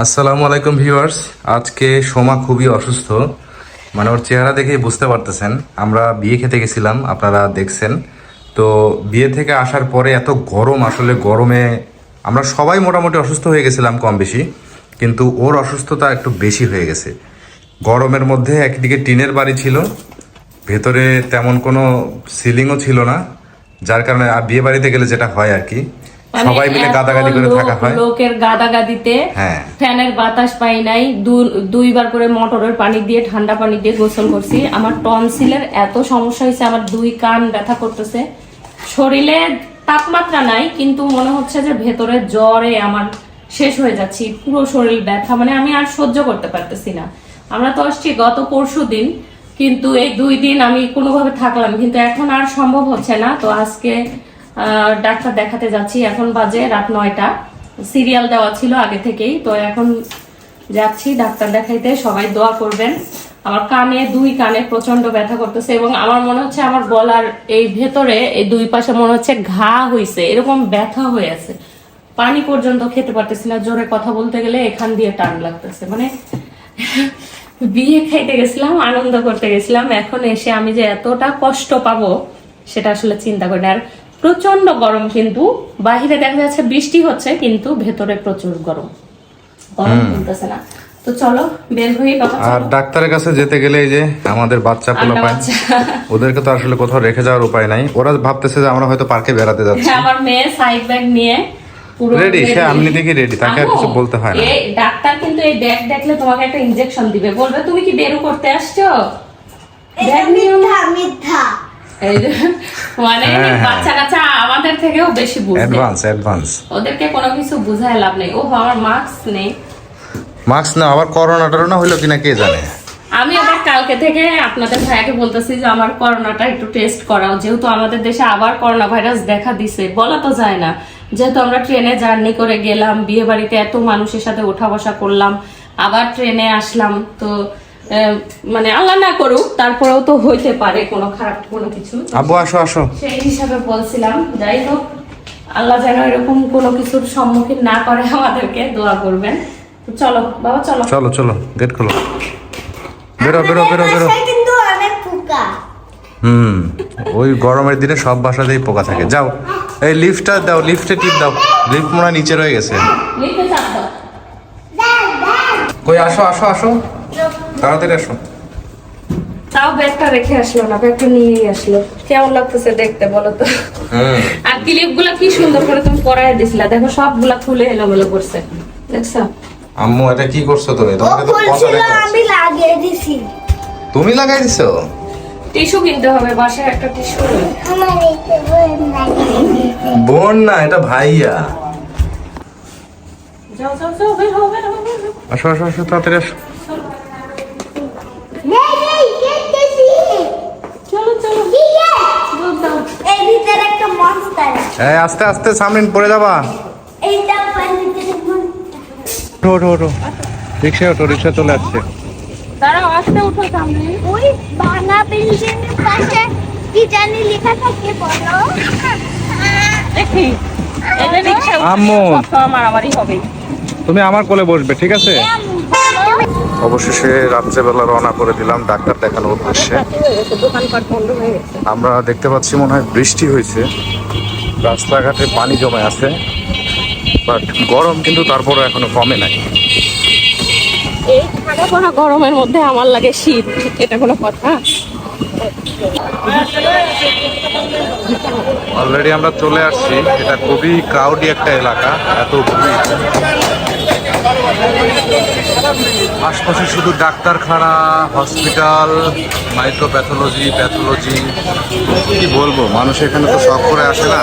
আসসালামু আলাইকুম ভিউয়ার্স। আজকে সোমা খুবই অসুস্থ। মানে ওর চেহারা দেখেই বুঝতে পারতেছেন। আমরা বিয়ে খেতে গেছিলাম, আপনারা দেখছেন। তো বিয়ে থেকে আসার পরে এত গরম, আসলে গরমে আমরা সবাই মোটামুটি অসুস্থ হয়ে গেছিলাম কম বেশি, কিন্তু ওর অসুস্থতা একটু বেশি হয়ে গেছে। গরমের মধ্যে একদিকে টিনের বাড়ি ছিল, ভেতরে তেমন কোনো সিলিংও ছিল না, যার কারণে আর বিয়ে বাড়িতে গেলে যেটা হয় আর কি। সবাই মিলে গাদাগাদি করে থাকা হয়। লোকের গাদাগাদিতে হ্যাঁ। ফ্যানের বাতাস পাই নাই দুইবার করে মোটরের পানি দিয়ে ঠান্ডা পানি দিয়ে গোসল করছি। আমার টনসিলের এত সমস্যা হয়েছে আমার দুই কান ব্যথা করতেছে। শরীরে তাপমাত্রা নাই কিন্তু মনে হচ্ছে যে ভেতরে জ্বরে আমার শেষ হয়ে যাচ্ছি। পুরো শরীর ব্যথা মানে আমি আর সহ্য করতে পারতেছি না। আমরা তো আসছি গত পরশু দিন কিন্তু এই দুই দিন আমি কোনোভাবে থাকলাম কিন্তু এখন আর সম্ভব হচ্ছে না। তো আজকে ডাক্তার দেখাতে যাচ্ছি। এখন বাজে রাত নয়টা। সিরিয়াল দেওয়া ছিল আগে থেকেই। তো এখন যাচ্ছি ডাক্তার দেখাইতে। সবাই দোয়া করবেন। আমার কানে, দুই কানে প্রচণ্ড ব্যথা করতেছে এবং আমার মনে হচ্ছে আমার গলার এই ভেতরে, এই দুই পাশে মনে হচ্ছে ঘা হইছে। এরকম ব্যথা হয়ে আছে। পানি পর্যন্ত খেতে পারতেছি না। জোরে কথা বলতে গেলে এখান দিয়ে টান লাগতেছে। মানে বিয়ে খাইতে গেছিলাম, আনন্দ করতে গেছিলাম। এখন এসে আমি যে এতটা কষ্ট পাবো, সেটা আসলে চিন্তা করি আর প্রচণ্ড গরম কিন্তু। বাহিরে দেখা যাচ্ছে বৃষ্টি হচ্ছে কিন্তু ভেতরে প্রচুর গরম। গরম কমতেছে না। তো চলো বের হয়ে কথা আর ডাক্তারের কাছে যেতে গেলে এই যে আমাদের বাচ্চা পোলো পায় বাচ্চা। ওদেরকে তো আসলে কোথাও রেখে যাওয়ার উপায় নাই। ওরা ভাবতেছে যে আমরা হয়তো পার্কে বেড়াতে যাচ্ছি। হ্যাঁ, আমার মেয়ে সাইড ব্যাগ নিয়ে সে। এমনি থেকেই তাকে আর কিছু বলতে হয় না। ডাক্তার কিন্তু এই ব্যাগ দেখলে তোমাকে একটা ইনজেকশন দিবে। বলবে তুমি কি বেরু করতে আসছো? ব্যাগ মিথ্যা। এই মানে হ্যাঁ, হ্যাঁ। বাচ্চা কাচ্চা আমাদের থেকেও বেশি বুঝবে অ্যাডভান্স অ্যাডভান্স ওদেরকে কোনো কিছু বুঝায় লাভ নেই। ও আমার মাস্ক নেই। মাস্ক না আবার কিনা কে জানে? আমি আবার কালকে থেকে আপনাদের ভাইয়াকে বলতেছি যে আমার করোনাটা একটু টেস্ট করাও। যেহেতু আমাদের দেশে আবার করোনা ভাইরাস দেখা দিছে বলা তো যায় না। যেহেতু আমরা ট্রেনে জার্নি করে গেলাম বিয়ে বাড়িতে এত মানুষের সাথে ওঠা বসা করলাম আবার ট্রেনে আসলাম তো মানে আল্লাহ না করুক তারপরেও তো হইতে পারে কোনো খারাপ কোনো কিছু। আব্বু আসো আসো। সেই হিসাবে বলছিলাম যাই হোক আল্লাহ যেন এরকম কোনো কিছুর সম্মুখীন না করে আমাদেরকে দোয়া করবেন। চলো বাবা চলো। চলো চলো গেট খোলো। বেরো বেরো বেরো বেরো। কিন্তু অনেক পোকা। হুম ওই গরমের দিনে সব বাসাতেই পোকা থাকে। যাও এই লিফটটা দাও লিফটে টিপ দাও। লিফট মনে নিচে রয়ে গেছে। কই আসো আসো আসো। তাড়াতাড়ি আসো তাও ব্যাগটা রেখে আসলো না ব্যাগটা নিয়েই আসলো। কেমন লাগতেছে দেখতে বলো তো? আর ক্লিপগুলা কি সুন্দর করে তুমি পরায় দিছিলা। দেখো সবগুলা খুলে এলোমেলো করছে। দেখছ? আম্মু এটা কি করছ তুমি? তোমাকে তো বলছিল আমি লাগিয়ে দিছি। তুমি লাগাই দিছো? টিস্যু কিনতে হবে বাসায় একটা টিস্যু। আমার এইতে বই লাগিয়ে দিছি বোন না এটা ভাইয়া। যাও যাও যাও বের হও বের হও। আসো আসো আসো তাড়াতাড়ি আসো নেই নেই কেটেছি চলো চলো কি এর ভিতরে একটা এই আস্তে আস্তে সামনে পড়ে যাবা। ওঠো ওঠো রিক্সা ওঠো রিক্সা চলে আসছে। দাঁড়াও আস্তে উঠো সামনে। ওই ভাঙা বিল্ডিংয়ের পাশে কি জানি লেখা থাকে বলো। দেখি। এটা রিক্সা আম্মু। হবে। তুমি আমার কোলে বসবে ঠিক আছে? অবশেষে রাত্রেবেলা রওনা করে দিলাম ডাক্তার দেখানোর উদ্দেশ্যে। হয়ে আমরা দেখতে পাচ্ছি মনে হয় বৃষ্টি হয়েছে। রাস্তাঘাটে পানি জমে আছে বাট গরম কিন্তু তারপরে এখনও কমে নাই এই ঠান্ডা পড়া গরমের মধ্যে আমার লাগে শীত এটা কোনো কথা অলরেডি আমরা চলে আসছি এটা খুবই ক্রাউডি একটা এলাকা এত ভিড়। আশপাশে শুধু ডাক্তারখানা হসপিটাল মাইক্রোপ্যাথোলজি প্যাথোলজি কি বলব, মানুষ এখানে তো শখ করে আসে না।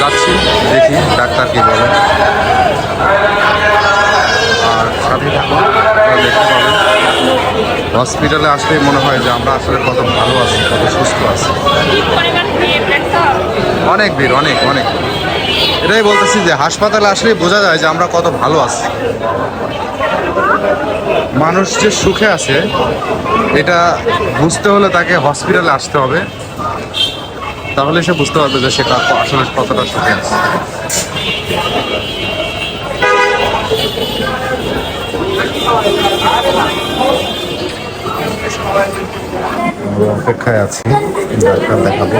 যাচ্ছি, দেখি ডাক্তার কি বলে। আর সাথে থাকুন দেখতে পাবেন। হসপিটালে আসলে মনে হয় যে আমরা আসলে কত ভালো আছি, কত সুস্থ আছি। অনেক ভিড়, অনেক অনেক। এটাই বলতেছি যে হাসপাতালে আসলে বোঝা যায় যে আমরা কত ভালো আছি। মানুষ যে সুখে আছে, এটা বুঝতে হলে তাকে হসপিটালে আসতে হবে। তাহলে সে বুঝতে পারবে যে সে আসলে কতটা সুখে আছে। অপেক্ষায় আছি, ডাক্তার দেখাবো।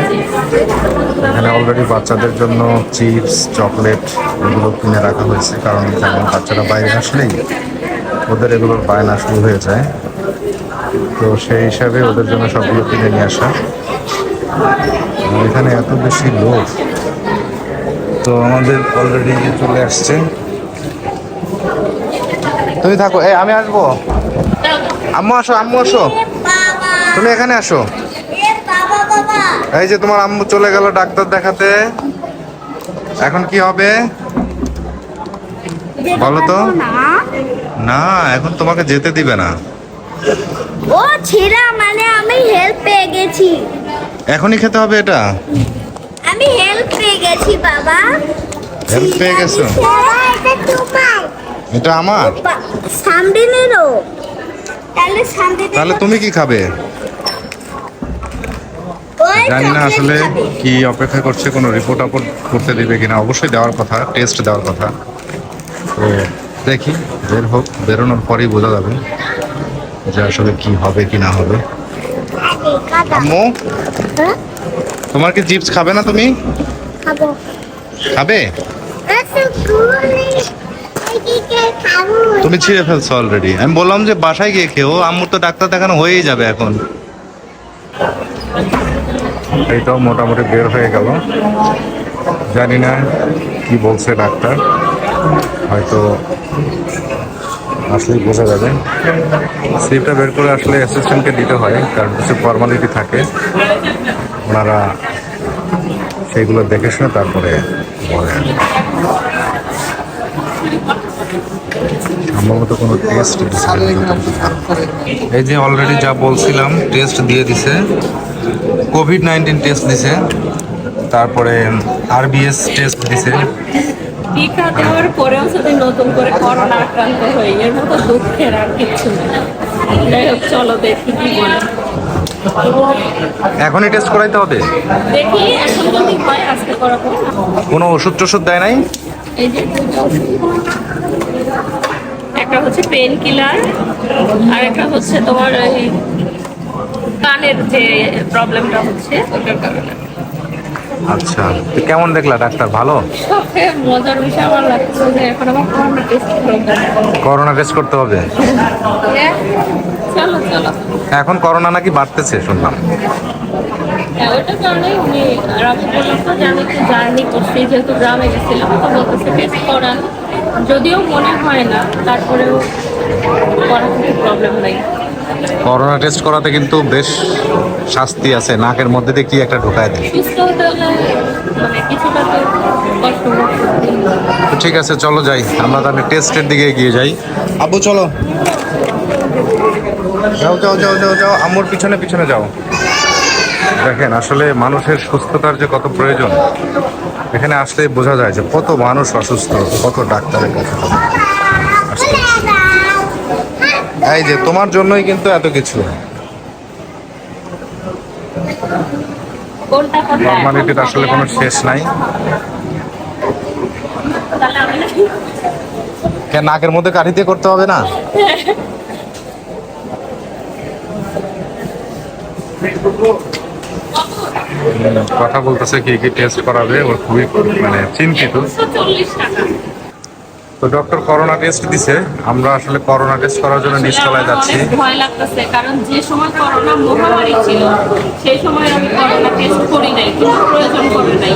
এখানে অলরেডি বাচ্চাদের জন্য চিপস, চকলেট এগুলো কিনে রাখা হয়েছে, কারণ যেমন বাচ্চারা বাইরে আসলেই ওদের এগুলোর বায়না শুরু হয়ে যায়। তো সেই হিসাবে ওদের জন্য সবগুলো কিনে নিয়ে আসা। এখানে এত বেশি লোক। তো আমাদের অলরেডি চলে আসছে। তুমি থাকো, এই আমি আসব। আম্মু আসো আম্মু আসো। তুমি এখানে আসো। এই যে তোমার আম্মু চলে গেল ডাক্তার দেখাতে। এখন কি হবে? বলো তো। না এখন তোমাকে যেতে দিবে না। ও ছেঁড়া মানে আমি হেল্প পেয়ে গেছি। এখনই খেতে হবে এটা? আমি হেল্প পেয়ে গেছি বাবা। হেল্প পেয়ে গেছো? এটা আমার? সামনে নিলো তাহলে সামনে তাহলে তুমি কি খাবে? জানি না আসলে কি অপেক্ষা করছে কোনো রিপোর্ট আপলোড করতে দেবে কিনা। অবশ্যই দেওয়ার কথা টেস্ট দেওয়ার কথা। তো দেখি বের হোক বেরোনোর পরেই বোঝা যাবে যে আসলে কি হবে কি না হবে। আম্মু তোমার কি চিপস খাবে না তুমি? খাবে। আচ্ছা খাব। তুমি ছিঁড়ে ফেলছো অলরেডি আমি বললাম যে বাসায় গিয়ে খেও আম্মুর তো ডাক্তার দেখানো হয়েই যাবে এখন। এইটাও মোটামুটি বের হয়ে গেল। জানি না কি বলছে ডাক্তার। হয়তো আসলেই বোঝা যাবে। স্লিপটা বের করে আসলে অ্যাসিস্ট্যান্টকে দিতে হয় কারণ কিছু ফর্মালিটি থাকে। ওনারা সেইগুলো দেখে শুনে তারপরে বলে। আর কি। সম্ভবত কোনো টেস্ট এই যে অলরেডি যা বলছিলাম টেস্ট দিয়ে দিছে। কোভিড নাইন্টিন টেস্ট দিছে তারপরে আরবিএস টেস্ট দিছে। টিকা দেওয়ার পরেও যদি নতুন করে করোনা আক্রান্ত হই এর মতো দুঃখের আর কিছু নেই। যাই হোক চলো দেখি কি বলে। এখনই টেস্ট করাইতে হবে? দেখি এখন যদি হয় আজকে করাবো কোনো ওষুধ টষুধ দেয় নাই? এই যে একটা হচ্ছে পেন কিলার আর একটা হচ্ছে তোমার এই কানের যে প্রবলেমটা হচ্ছে ওটার কারণে। আচ্ছা তো কেমন দেখলা ডাক্তার ভালো? সবচেয়ে মজার বিষয় আমার লাগছে যে এখন আমার করোনা টেস্ট করব করোনা টেস্ট করতে হবে? চলো চলো। এখন করোনা নাকি বাড়তেছে শুনলাম। ওইটার কারণে উনি আর আমি বললাম তো যে আমি একটু জার্নি করছি যেহেতু গ্রামে গেছিলাম তো বলতেছে টেস্ট করান। যদিও মনে হয় না তারপরেও করা কোনো প্রবলেম নাই। করোনা টেস্ট করাতে কিন্তু বেশ শাস্তি আছে, নাকের মধ্যে দিয়ে কি একটা ঢোকায় দেয়। ঠিক আছে, চলো যাই, আমরা তাহলে টেস্টের দিকে এগিয়ে যাই। আবু চলো। যাও যাও যাও যাও যাও, আম্মুর পিছনে পিছনে যাও। দেখেন, আসলে মানুষের সুস্থতার যে কত প্রয়োজন, এখানে আসলে বোঝা যায় যে কত মানুষ অসুস্থ, কত ডাক্তারের কাছে। এই যে তোমার জন্যই কিন্তু এত কিছু। কোনটা কথা আসলে কোনো শেষ নাই। কেন নাকের মধ্যে কাঠি দিয়ে করতে হবে না? কথা বলতেছে কি কি টেস্ট করাবে ওর খুবই মানে চিন্তিত। তো ডক্টর করোনা টেস্ট দিছে। আমরা আসলে করোনা টেস্ট করার জন্য নিচতলায় যাচ্ছি। ভয় লাগতেছে কারণ যে সময় করোনা মহামারী ছিল সেই সময় আমি করোনা টেস্ট করি নাই কিন্তু প্রয়োজন করি নাই।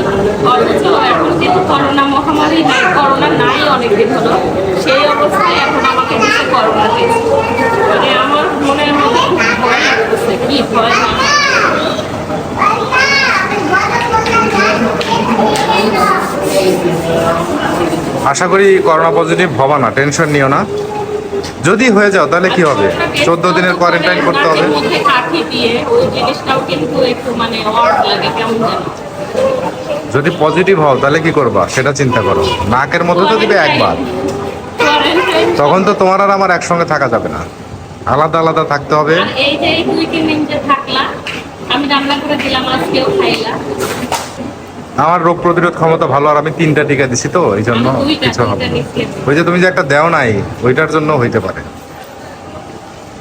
অথচ এখন কিন্তু করোনা মহামারী নাই নাই অনেকদিন হলো সেই অবস্থায় এখন আমাকে দিচ্ছে করোনা টেস্ট মানে আমার মনের মধ্যে খুব ভয় লাগতেছে কি ভয় না আশা করি করোনা পজিটিভ হবা না টেনশন নিও না। যদি হয়ে যাও, তাহলে কি হবে? চোদ্দ দিনের কোয়ারেন্টাইন করতে হবে। যদি পজিটিভ হও, তাহলে কি করবা? সেটা চিন্তা করো। নাকের মধ্যে তো দিবে একবার। তখন তো তোমার আর আমার একসঙ্গে থাকা যাবে না। আলাদা আলাদা থাকতে হবে। আমি রান্না করে দিলাম, আজকেও আমার রোগ প্রতিরোধ ক্ষমতা ভালো আর আমি তিনটা টিকা দিছি তো এই জন্য কিছু হবে। ওই যে তুমি যে একটা দেও নাই ওইটার জন্য হইতে পারে।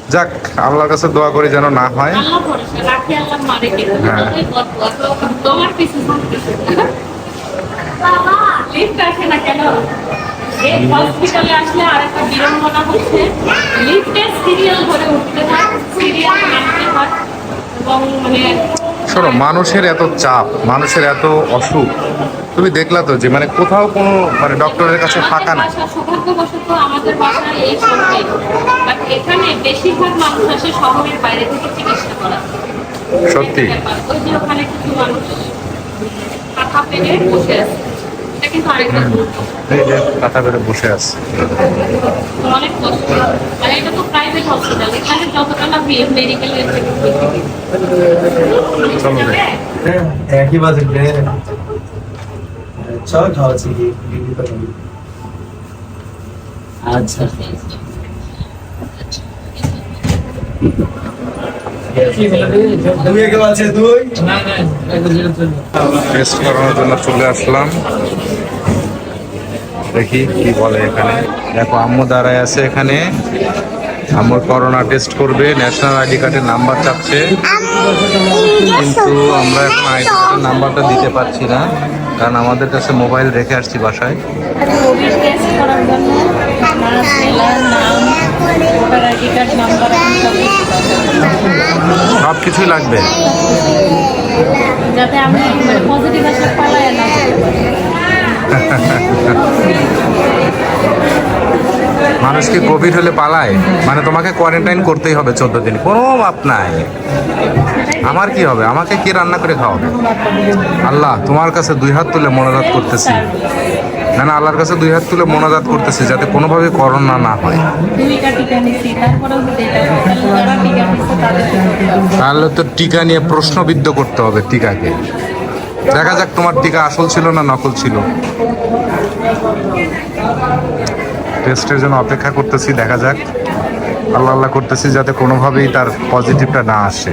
যাক আল্লাহর কাছে দোয়া করি যেন না হয়। হ্যাঁ। হসপিটালে আসলে বিড়ম্বনা হচ্ছে। সিরিয়াল ধরে উঠতে হয় সিরিয়াল হয়। এবং মানে শোনো মানুষের এত চাপ মানুষের এত অসুখ তুমি দেখলা তো যে মানে কোথাও কোনো মানে ডক্টরের কাছে ফাঁকা নাই আমাদের বাসা সৌভাগ্যবশত আমাদের বাসায় এই শহরে বাট এখানে বেশিরভাগ মানুষ আসে শহরের বাইরে থেকে চিকিৎসা করা সত্যি? ওই যে ওখানে কিছু মানুষ কাঁথা পেরে বসে আছে। এটা কিন্তু আরেকটা এই যে কাঁথা পেরে বসে আছে। অনেক কষ্ট। আর এটা তো প্রাইভেট হসপিটাল এখানে যতটা না মেডিকেল এর থেকে একই বাজে চল খাওয়াচ্ছি কি বিক্রি করে নিবি। আচ্ছা। দুই? একে আছে দুই টেস্ট করানোর জন্য চলে আসলাম। দেখি কি বলে এখানে। দেখো আম্মু দাঁড়ায় আছে এখানে। আম্মুর করোনা টেস্ট করবে ন্যাশনাল আইডি কার্ডের নাম্বার চাচ্ছে কিন্তু আমরা এখন আইডি কার্ডের নাম্বারটা দিতে পারছি না, কারণ আমাদের কাছে মোবাইল রেখে আসছি বাসায়। সব কিছুই লাগবে। যাতে পজিটিভ না। মানুষকে কোভিড হলে পালায়? মানে তোমাকে কোয়ারেন্টাইন করতেই হবে চোদ্দ দিন। কোনো মাপ নাই। আমার কি হবে? আমাকে কি রান্না করে খাওয়াবে? আল্লাহ, তোমার কাছে দুই হাত তুলে মনোজাত করতেছি। না না, আল্লাহর কাছে দুই হাত তুলে মনোজাত করতেছি যাতে কোনোভাবে করোনা না হয়। তাহলে তো টিকা নিয়ে প্রশ্নবিদ্ধ করতে হবে টিকাকে। দেখা যাক তোমার টিকা আসল ছিল না নকল ছিল। টেস্টের জন্য অপেক্ষা করতেছি, দেখা যাক। আল্লাহ আল্লাহ করতেছি যাতে কোনোভাবেই তার পজিটিভটা না আসে।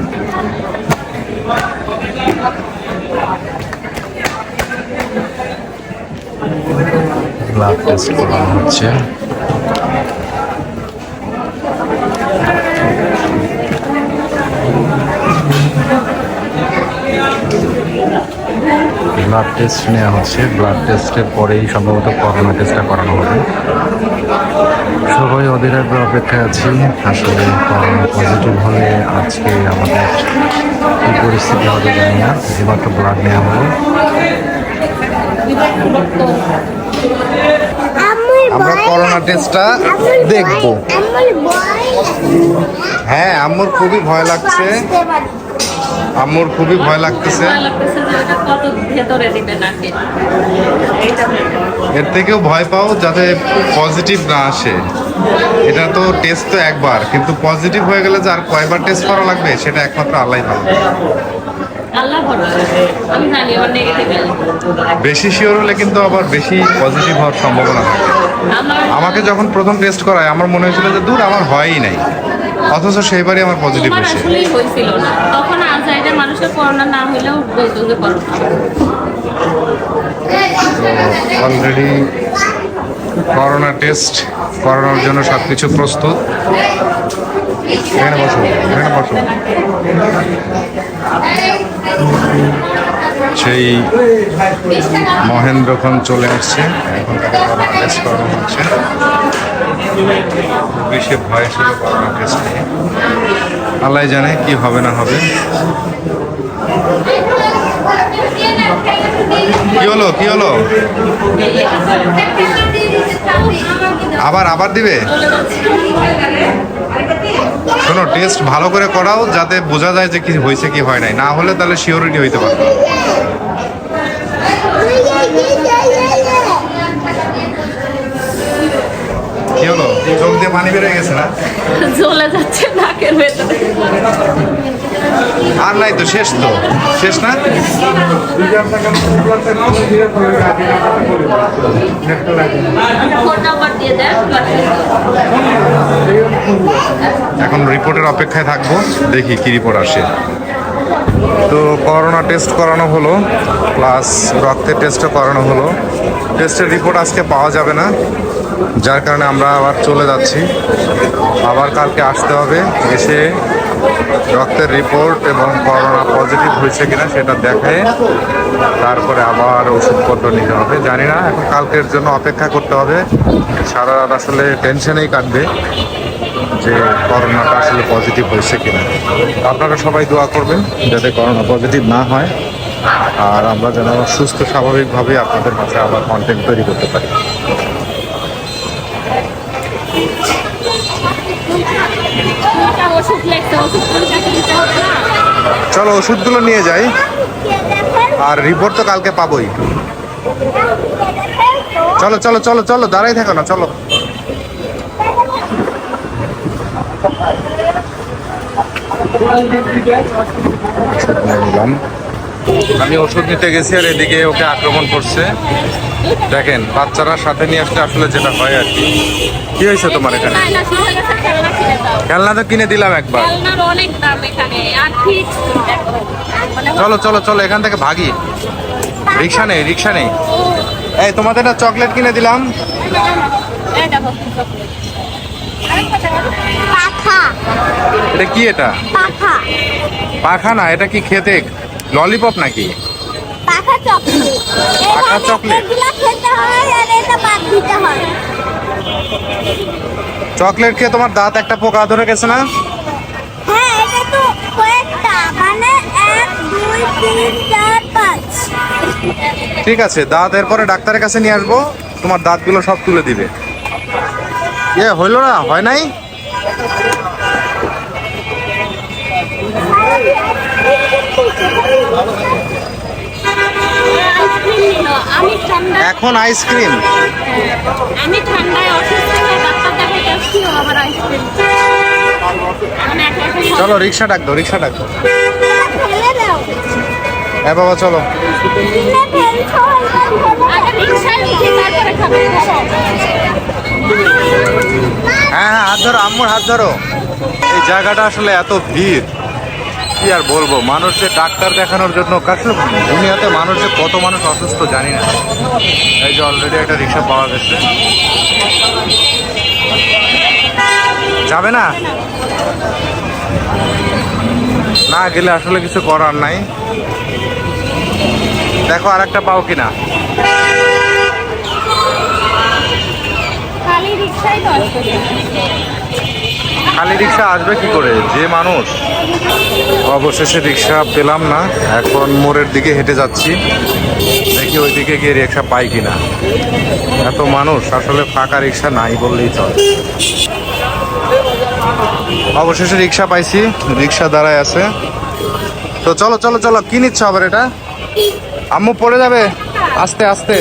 ব্লাড টেস্ট হচ্ছে। ব্লাড টেস্ট নেওয়া হচ্ছে। ব্লাড টেস্টের পরেই সম্ভবত করোনা টেস্টটা করানো হবে। সবাই ওদের একবার অপেক্ষায় আছি। আসলে করোনা পজিটিভ হলে আজকে আমাদের কী পরিস্থিতি হবে জানি না। এবার তো ব্লাড নেওয়া হলো আমরা করোনা টেস্টটা দেখব। হ্যাঁ আমার খুবই ভয় লাগছে। আম্মুর খুবই ভয় লাগতেছে। এর থেকেও ভয় পাও যাতে পজিটিভ না আসে। এটা তো টেস্ট তো একবার কিন্তু পজিটিভ হয়ে গেলে যে আর কয়বার টেস্ট করা লাগবে সেটা একমাত্র আল্লাহ ভালো আমার বেশি শিওর হলে কিন্তু আবার বেশি পজিটিভ হওয়ার সম্ভাবনা থাকে। আমাকে যখন প্রথম টেস্ট করায় আমার মনে হয়েছিল যে দূর আমার হয়ই নাই। অথচ সেইবারই আমার পজিটিভ হয়েছে। তখন মানুষের করোনা না হলেও অলরেডি করোনা। টেস্ট করানোর জন্য সব কিছু প্রস্তুত। এখানে বসো এখানে বসো। সেই মহেন্দ্রক্ষণ চলে আসছে। এখন তাকে করোনা টেস্ট করানো হচ্ছে। সে ভয় ছিল করোনা টেস্ট নিয়ে আল্লাহ জানে কি হবে না হবে। কি হলো? কি হলো? আবার আবার দিবে? শোনো টেস্ট ভালো করে করাও যাতে বোঝা যায় যে কি হয়েছে কি হয় নাই। না হলে তাহলে শিওরিটি হইতে পারবে। কি হলো? চোখ দিয়ে পানি বেড়ে গেছে না? জ্বলে যাচ্ছে নাকের ভেতরে। আর নাই তো শেষ তো। শেষ না? ফোন নাম্বার দিয়ে দেন। এখন রিপোর্টের অপেক্ষায় থাকব, দেখি কি রিপোর্ট আসে। তো করোনা টেস্ট করানো হলো প্লাস রক্তের টেস্টও করানো হলো। টেস্টের রিপোর্ট আজকে পাওয়া যাবে না, যার কারণে আমরা আবার চলে যাচ্ছি। আবার কালকে আসতে হবে, এসে রক্তের রিপোর্ট এবং করোনা পজিটিভ হয়েছে কিনা সেটা দেখে তারপরে আবার ওষুধপত্র নিতে হবে। জানি না, এখন কালকের জন্য অপেক্ষা করতে হবে। সারা রাত আসলে টেনশনেই কাটবে। যে করোনাটা আসলে পজিটিভ হয়েছে কিনা। আপনারা সবাই দোয়া করবেন যাতে করোনা পজিটিভ না হয়, আর আমরা যেন সুস্থ স্বাভাবিকভাবে আপনাদের মাঝে আবার কন্টেন্ট তৈরি করতে পারি। চলো ওষুধগুলো নিয়ে যাই, আর রিপোর্ট তো কালকে পাবোই। চলো চলো চলো চলো, দাঁড়াই থাকো না, চলো ওষুধ নিয়ে নিলাম আমি ওষুধ নিতে গেছি আর এদিকে ওকে আক্রমণ করছে। দেখেন, বাচ্চারা সাথে নিয়ে আসলে আসলে যেটা হয় আর কি। কি হয়েছে তোমার এখানে? না খেলনা তো কিনে দিলাম একবার। চলো চলো চলো, এখান থেকে ভাগি। রিক্সা নেই রিক্সা নেই। এই, তোমাদের একটা চকলেট কিনে দিলাম। পাখা। এটা কি এটা? পাখা। পাখা না এটা কি খেতে? ললিপপ নাকি? পাখা চকলেট। পাখা চকলেট? খেতে হয় আর এটা বাদ দিতে হয়। চকলেট খেয়ে তোমার দাঁত একটা পোকা ধরে গেছে না? হ্যাঁ এটা তো কয়েকটা। মানে এক দুই তিন চার পাঁচ। ঠিক আছে দাঁত এরপরে ডাক্তারের কাছে নিয়ে আসব। তোমার দাঁতগুলো সব তুলে দিবে। এ হইল না? হয় নাই? আমি ঠান্ডা এখন আইসক্রিম। আমি ঠান্ডায় অসুস্থ হয়ে ডাক্তার আসছি আবার আইসক্রিম। চলো রিক্সা ডাক দাও রিক্সা ডাক দাও। হ্যাঁ বাবা চলো। খাবে। হ্যাঁ হ্যাঁ হাত ধরো আম্মুর হাত ধরো। এই জায়গাটা আসলে এত ভিড়। কি আর বলব? মানুষ যে ডাক্তার দেখানোর জন্য আসলে দুনিয়াতে মানুষ যে কত মানুষ অসুস্থ জানি না। এই যে অলরেডি একটা রিক্সা পাওয়া গেছে। যাবে না? না গেলে আসলে কিছু করার নাই। দেখো আর একটা পাও কিনা। আসতে খালি রিক্সা আসবে কি করে? যে মানুষ। অবশেষে রিক্সা পেলাম না। এখন মোড়ের দিকে হেঁটে যাচ্ছি। দেখি ওই দিকে গিয়ে রিক্সা পাই কিনা। এত মানুষ আসলে ফাঁকা রিক্সা নাই বললেই চলে। অবশেষে রিক্সা পাইছি। রিক্সা দাঁড়ায় আছে। তো চলো চলো চলো কি নিচ্ছ আবার এটা? আম্মু পড়ে যাবে। আস্তে আস্তে।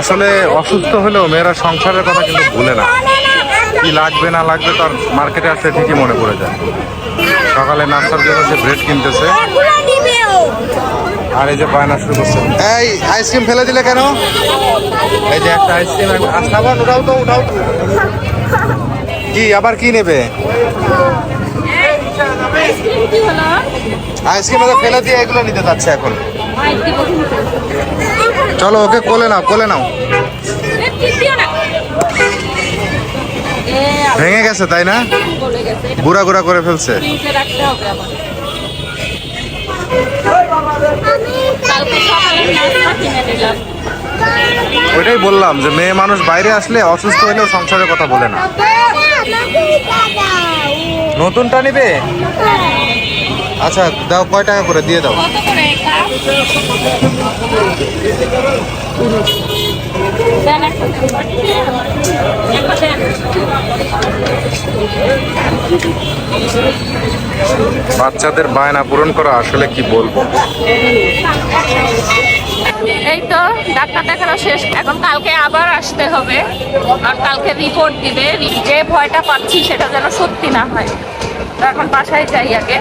আসলে অসুস্থ হলেও মেয়েরা সংসারের কথা কিন্তু ভুলে না। কি লাগবে না লাগবে তার মার্কেটে আসলে ঠিকই মনে পড়ে যায়। সকালে নাস্তার জন্য সে ব্রেড কিনতেছে। আর এই যে বায়না শুরু করছে। এই আইসক্রিম ফেলে দিলে কেন? এই যে একটা আইসক্রিম আসাবার উঠাও তো উঠাও। কি আবার কি নেবে? আইসক্রিম ফেলে দিয়ে এগুলো নিতে যাচ্ছে এখন। চলো ওকে কোলে নাও কোলে নাও। ভেঙে গেছে তাই না? গেছে গুড়া করে ফেলছে। ওইটাই বললাম যে মেয়ে মানুষ বাইরে আসলে অসুস্থ হলেও সংসারের কথা বলে না। নতুনটা নিবে? আচ্ছা দাও কয় টাকা করে? দিয়ে দাও। বাচ্চাদের বায়না পূরণ করা আসলে কি বলব? এই তো ডাক্তার দেখানো শেষ। এখন কালকে আবার আসতে হবে। আর কালকে রিপোর্ট দিবে। যে ভয়টা পাচ্ছি সেটা যেন সত্যি না হয়। তো এখন বাসায় যাই আগে।